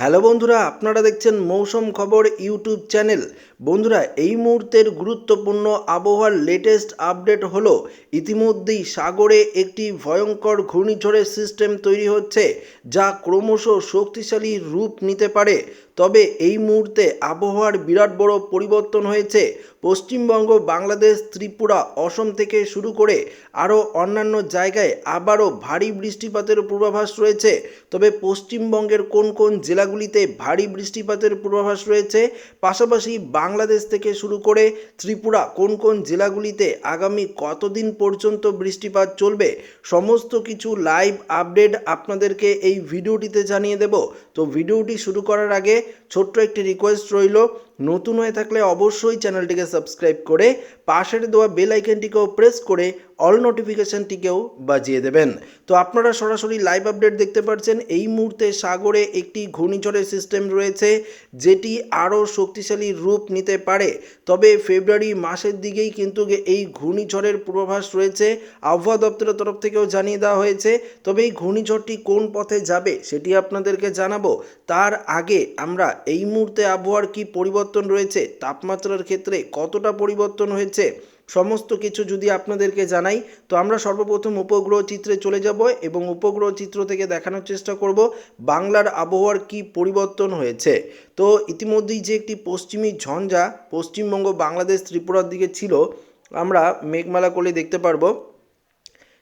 Hello বন্ধুরা, আপনারা দেখছেন মৌসুম খবর ইউটিউব চ্যানেল। বন্ধুরা, এই মুহূর্তের গুরুত্বপূর্ণ আবহাওয়ার লেটেস্ট আপডেট হল, ইতিমধ্যেই সাগরে একটি ভয়ঙ্কর ঘূর্ণিঝড়ের সিস্টেম তৈরি হচ্ছে, যা ক্রমশ শক্তিশালী রূপ নিতে পারে। তবে এই মুহূর্তে আবহাওয়ার বিরাট বড় পরিবর্তন হয়েছে। পশ্চিমবঙ্গ, বাংলাদেশ, ত্রিপুরা, অসম থেকে শুরু করে আরও অন্যান্য জায়গায় আবারও ভারী বৃষ্টিপাতের পূর্বাভাস রয়েছে। তবে পশ্চিমবঙ্গের কোন কোন জেলাগুলিতে ভারী বৃষ্টিপাতের পূর্বাভাস রয়েছে, পাশাপাশি বাংলাদেশ থেকে শুরু করে ত্রিপুরা কোন কোন জেলাগুলিতে আগামী কতদিন পর্যন্ত বৃষ্টিপাত চলবে, সমস্ত কিছু লাইভ আপডেট আপনাদেরকে এই ভিডিওটিতে জানিয়ে দেব। তো ভিডিওটি শুরু করার আগে ছোট্ট একটি রিকোয়েস্ট রইল। নতুন হয়ে থাকলে অবশ্যই চ্যানেলটিকে সাবস্ক্রাইব করে পাশের দেওয়া বেল আইকনটিকেও প্রেস করে অল নোটিফিকেশনটিকেও বাজিয়ে দেবেন। তো আপনারা সরাসরি লাইভ আপডেট দেখতে পাচ্ছেন এই মুহূর্তে সাগরে একটি ঘূর্ণিঝড়ের সিস্টেম রয়েছে, যেটি আরও শক্তিশালী রূপ নিতে পারে। তবে ফেব্রুয়ারি মাসের দিকেই কিন্তু এই ঘূর্ণিঝড়ের পূর্বাভাস রয়েছে, আবহাওয়া দপ্তরের তরফ থেকেও জানিয়ে দেওয়া হয়েছে। তবে এই ঘূর্ণিঝড়টি কোন পথে যাবে সেটি আপনাদেরকে জানাব। তার আগে আমরা এই মুহূর্তে আবহাওয়ার কি পরিবর্তন রয়েছে, তাপমাত্রার ক্ষেত্রে কতটা পরিবর্তন হয়েছে, সমস্ত কিছু যদি আপনাদেরকে জানাই, তো আমরা সর্বপ্রথম উপগ্রহ চিত্রে চলে যাব এবং উপগ্রহ চিত্র থেকে দেখানোর চেষ্টা করব বাংলার আবহাওয়ার কি পরিবর্তন হয়েছে। তো ইতিমধ্যেই যে একটি পশ্চিমী ঝঞ্ঝা, পশ্চিমবঙ্গ, বাংলাদেশ, ত্রিপুরার দিকে ছিল, আমরা মেঘমালা করলে দেখতে পারব।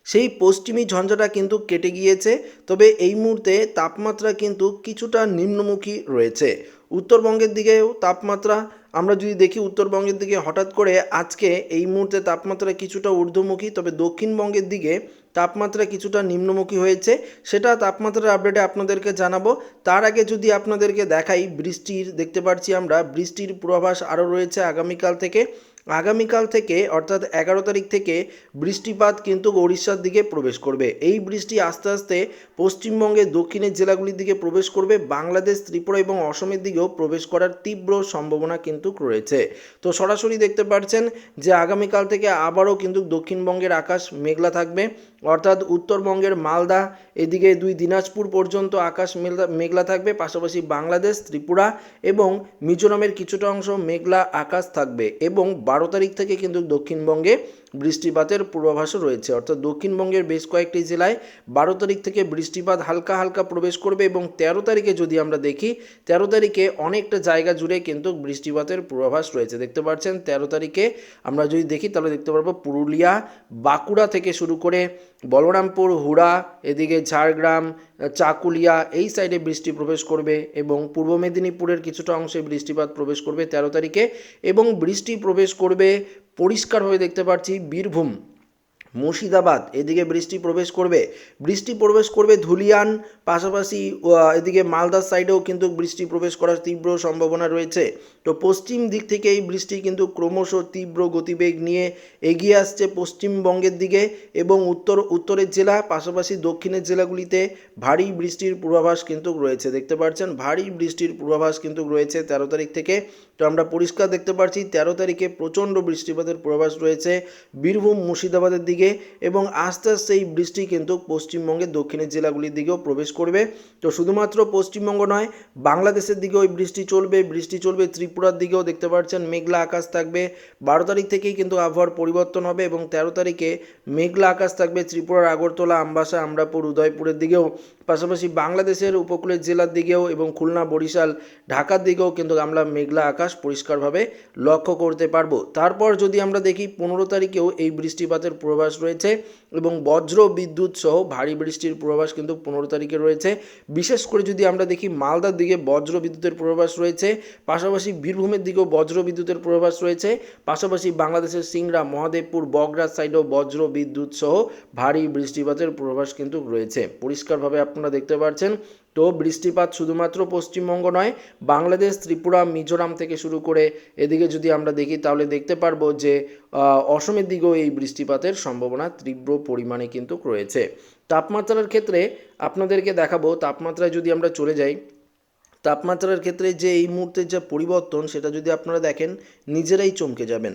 সেই পশ্চিমী ঝঞ্ঝাটা কিন্তু কেটে গিয়েছে, তবে এই মুহূর্তে তাপমাত্রা কিন্তু কিছুটা নিম্নমুখী রয়েছে। উত্তরবঙ্গের দিকেও তাপমাত্রা, আমরা যদি দেখি উত্তরবঙ্গের দিকে হঠাৎ করে আজকে এই মুহূর্তে তাপমাত্রা কিছুটা ঊর্ধ্বমুখী, তবে দক্ষিণবঙ্গের দিকে তাপমাত্রা কিছুটা নিম্নমুখী হয়েছে, সেটা তাপমাত্রার আপডেটে আপনাদেরকে জানাব। তার আগে যদি আপনাদেরকে দেখাই, বৃষ্টির, দেখতে পাচ্ছি আমরা, বৃষ্টির পূর্বাভাস আরও রয়েছে আগামীকাল থেকে। আগামীকাল থেকে, অর্থাৎ এগারো তারিখ থেকে বৃষ্টিপাত কিন্তু উড়িষ্যার দিকে প্রবেশ করবে। এই বৃষ্টি আস্তে আস্তে পশ্চিমবঙ্গের দক্ষিণের জেলাগুলির দিকে প্রবেশ করবে। বাংলাদেশ, ত্রিপুরা এবং অসমের দিকেও প্রবেশ করার তীব্র সম্ভাবনা কিন্তু রয়েছে। তো সরাসরি দেখতে পাচ্ছেন যে আগামীকাল থেকে আবারও কিন্তু দক্ষিণবঙ্গের আকাশ মেঘলা থাকবে। অর্থাৎ উত্তরবঙ্গের মালদা, এদিকে দুই দিনাজপুর পর্যন্ত আকাশ মেঘলা মেঘলা থাকবে। পাশাপাশি বাংলাদেশ, ত্রিপুরা এবং মিজোরামের কিছুটা অংশ মেঘলা আকাশ থাকবে এবং বারো তারিখ থেকে কিন্তু দক্ষিণবঙ্গে বৃষ্টিপাতের পূর্বাভাসও রয়েছে। অর্থাৎ দক্ষিণবঙ্গের বেশ কয়েকটি জেলায় বারো তারিখ থেকে বৃষ্টিপাত হালকা হালকা প্রবেশ করবে এবং তেরো তারিখে যদি আমরা দেখি, তেরো তারিখে অনেকটা জায়গা জুড়ে কিন্তু বৃষ্টিপাতের পূর্বাভাস রয়েছে। দেখতে পাচ্ছেন, তেরো তারিখে আমরা যদি দেখি, তাহলে দেখতে পারব পুরুলিয়া, বাঁকুড়া থেকে শুরু করে বলরামপুর, হুড়া, এদিকে ঝাড়গ্রাম, চাকুলিয়া, এই সাইডে বৃষ্টি প্রবেশ করবে এবং পূর্ব মেদিনীপুরের কিছুটা অংশে বৃষ্টিপাত প্রবেশ করবে তেরো তারিখে এবং বৃষ্টি প্রবেশ করবে পরিষ্কার হয়ে দেখতে পাচ্ছি বীরভূম। মুর্শিদাবাদ, এদিকে বৃষ্টি প্রবেশ করবে। বৃষ্টি প্রবেশ করবে ধুলিয়ান, পাশাপাশি এদিকে মালদার সাইডেও কিন্তু বৃষ্টি প্রবেশ করার তীব্র সম্ভাবনা রয়েছে। তো পশ্চিম দিক থেকে এই বৃষ্টি কিন্তু ক্রমশ তীব্র গতিবেগ নিয়ে এগিয়ে আসছে পশ্চিমবঙ্গের দিকে এবং উত্তর, উত্তরের জেলা, পাশাপাশি দক্ষিণের জেলাগুলিতে ভারী বৃষ্টির পূর্বাভাস কিন্তু রয়েছে। দেখতে পাচ্ছেন, ভারী বৃষ্টির পূর্বাভাস কিন্তু রয়েছে তেরো তারিখ থেকে। তো আমরা পরিষ্কার দেখতে পাচ্ছি তেরো তারিখে প্রচণ্ড বৃষ্টিপাতের পূর্বাভাস রয়েছে বীরভূম, মুর্শিদাবাদের দিকে। এবং আস্তে আস্তে এই বৃষ্টি কিন্তু পশ্চিমবঙ্গের দক্ষিণের জেলাগুলির দিকেও প্রবেশ করবে। তো শুধুমাত্র পশ্চিমবঙ্গ নয়, বাংলাদেশের দিকেও এই বৃষ্টি চলবে। বৃষ্টি চলবে ত্রিপুরার দিকেও, দেখতে পাচ্ছেন মেঘলা আকাশ থাকবে। বারো তারিখ থেকেই কিন্তু আবহাওয়ার পরিবর্তন হবে এবং তেরো তারিখে মেঘলা আকাশ থাকবে ত্রিপুরার আগরতলা, আমবাসা, আমরাপুর, উদয়পুরের দিকেও। পাশাপাশি বাংলাদেশের উপকূলের জেলার দিকেও এবং খুলনা, বরিশাল, ঢাকার দিকেও কিন্তু আমরা মেঘলা আকাশ পরিষ্কারভাবে লক্ষ্য করতে পারব। তারপর যদি আমরা দেখি, পনেরো তারিখেও এই বৃষ্টিপাতের পূর্বাভাস রয়েছে। এবং বজ্র বিদ্যুৎ সহ ভারী বৃষ্টির পূর্বাভাস কিন্তু পনেরো তারিখে রয়েছে। বিশেষ করে যদি আমরা দেখি মালদার দিকে বজ্র বিদ্যুতের পূর্বাভাস রয়েছে, পাশাপাশি বীরভূমের দিকেও বজ্র বিদ্যুতের পূর্বাভাস রয়েছে, পাশাপাশি বাংলাদেশের সিংড়া, মহাদেবপুর বগরা সাইডেও বজ্র বিদ্যুৎ সহ ভারী বৃষ্টিপাতের পূর্বাভাস কিন্তু রয়েছে। পরিষ্কারভাবে আপনারা দেখতে পাচ্ছেন তো বৃষ্টিপাত শুধুমাত্র পশ্চিমবঙ্গ নয়, বাংলাদেশ, ত্রিপুরা, মিজোরাম থেকে শুরু করে এদিকে যদি আমরা দেখি তাহলে দেখতে পারব যে অসমের দিকেও এই বৃষ্টিপাতের সম্ভাবনা তীব্র পরিমাণে কিন্তু রয়েছে। তাপমাত্রার ক্ষেত্রে আপনাদেরকে দেখাবো, তাপমাত্রায় যদি আমরা চলে যাই, তাপমাত্রার ক্ষেত্রে যে এই মুহূর্তের যে পরিবর্তন সেটা যদি আপনারা দেখেন, নিজেরাই চমকে যাবেন।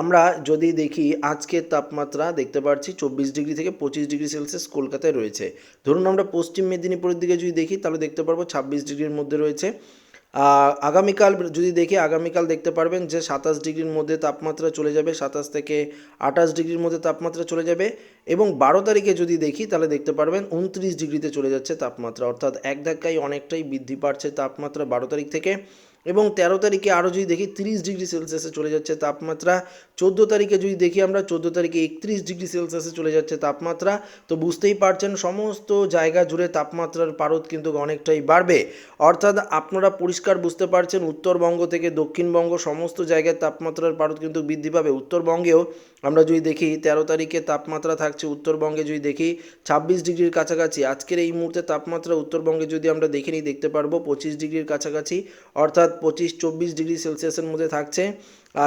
আমরা যদি দেখি আজকের তাপমাত্রা দেখতে পাচ্ছি চব্বিশ ডিগ্রি থেকে পঁচিশ ডিগ্রি সেলসিয়াস কলকাতায় রয়েছে। ধরুন আমরা পশ্চিম মেদিনীপুরের দিকে যদি দেখি, তাহলে দেখতে পারব ছাব্বিশ ডিগ্রির মধ্যে রয়েছে। আগামীকাল যদি দেখি, আগামীকাল দেখতে পারবেন যে সাতাশ ডিগ্রির মধ্যে তাপমাত্রা চলে যাবে, সাতাশ থেকে আঠাশ ডিগ্রির মধ্যে তাপমাত্রা চলে যাবে এবং বারো তারিখে যদি দেখি, তাহলে দেখতে পারবেন উনত্রিশ ডিগ্রিতে চলে যাচ্ছে তাপমাত্রা। অর্থাৎ এক ধাক্কায় অনেকটাই বৃদ্ধি পাচ্ছে তাপমাত্রা বারো তারিখ থেকে। এবং তেরো তারিখে আরও যদি দেখি তিরিশ ডিগ্রি সেলসিয়াসে চলে যাচ্ছে তাপমাত্রা, চোদ্দ তারিখে যদি দেখি আমরা, চোদ্দ তারিখে একত্রিশ ডিগ্রি সেলসিয়াসে চলে যাচ্ছে তাপমাত্রা, তো বুঝতেই পারছেন সমস্ত জায়গা জুড়ে তাপমাত্রার পারদ কিন্তু অনেকটাই বাড়বে। অর্থাৎ আপনারা পরিষ্কার বুঝতে পারছেন উত্তরবঙ্গ থেকে দক্ষিণবঙ্গ সমস্ত জায়গায় তাপমাত্রার পারদ কিন্তু বৃদ্ধি পাবে। উত্তরবঙ্গেও আমরা যদি দেখি তেরো তারিখে তাপমাত্রা থাকছে, উত্তরবঙ্গে যদি দেখি ছাব্বিশ ডিগ্রির কাছাকাছি, আজকের এই মুহূর্তে তাপমাত্রা উত্তরবঙ্গে যদি আমরা দেখে নিই, দেখতে পারব পঁচিশ ডিগ্রির কাছাকাছি। অর্থাৎ পঁচিশ, চব্বিশ ডিগ্রি সেলসিয়াসের মধ্যে থাকছে।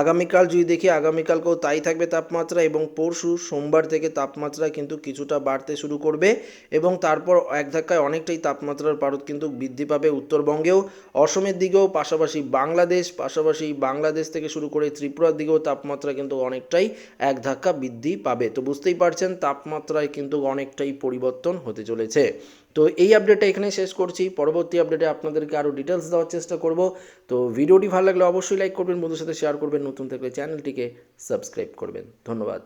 আগামীকাল যদি দেখি, আগামীকালকেও তাই থাকবে তাপমাত্রা এবং পরশু সোমবার থেকে তাপমাত্রা কিন্তু কিছুটা বাড়তে শুরু করবে এবং তারপর এক ধাক্কায় অনেকটাই তাপমাত্রার পারদ কিন্তু বৃদ্ধি পাবে উত্তরবঙ্গেও। অসমের দিকেও পাশাপাশি বাংলাদেশ পাশাপাশি বাংলাদেশ থেকে শুরু করে ত্রিপুরার দিকেও তাপমাত্রা কিন্তু অনেকটাই এক ধাক্কা বৃদ্ধি পাবে। তো বুঝতেই পারছেন, তাপমাত্রায় কিন্তু অনেকটাই পরিবর্তন হতে চলেছে। তো এই আপডেটটা এখানে শেষ করছি। পরবর্তী আপডেটে আপনাদেরকে আরও ডিটেলস দেওয়ার চেষ্টা করব। তো ভিডিওটি ভালো লাগলে অবশ্যই লাইক করবেন বন্ধুর সাথে শেয়ার করবেন, নতুন থাকলে চ্যানেলটিকে সাবস্ক্রাইব করবেন। ধন্যবাদ।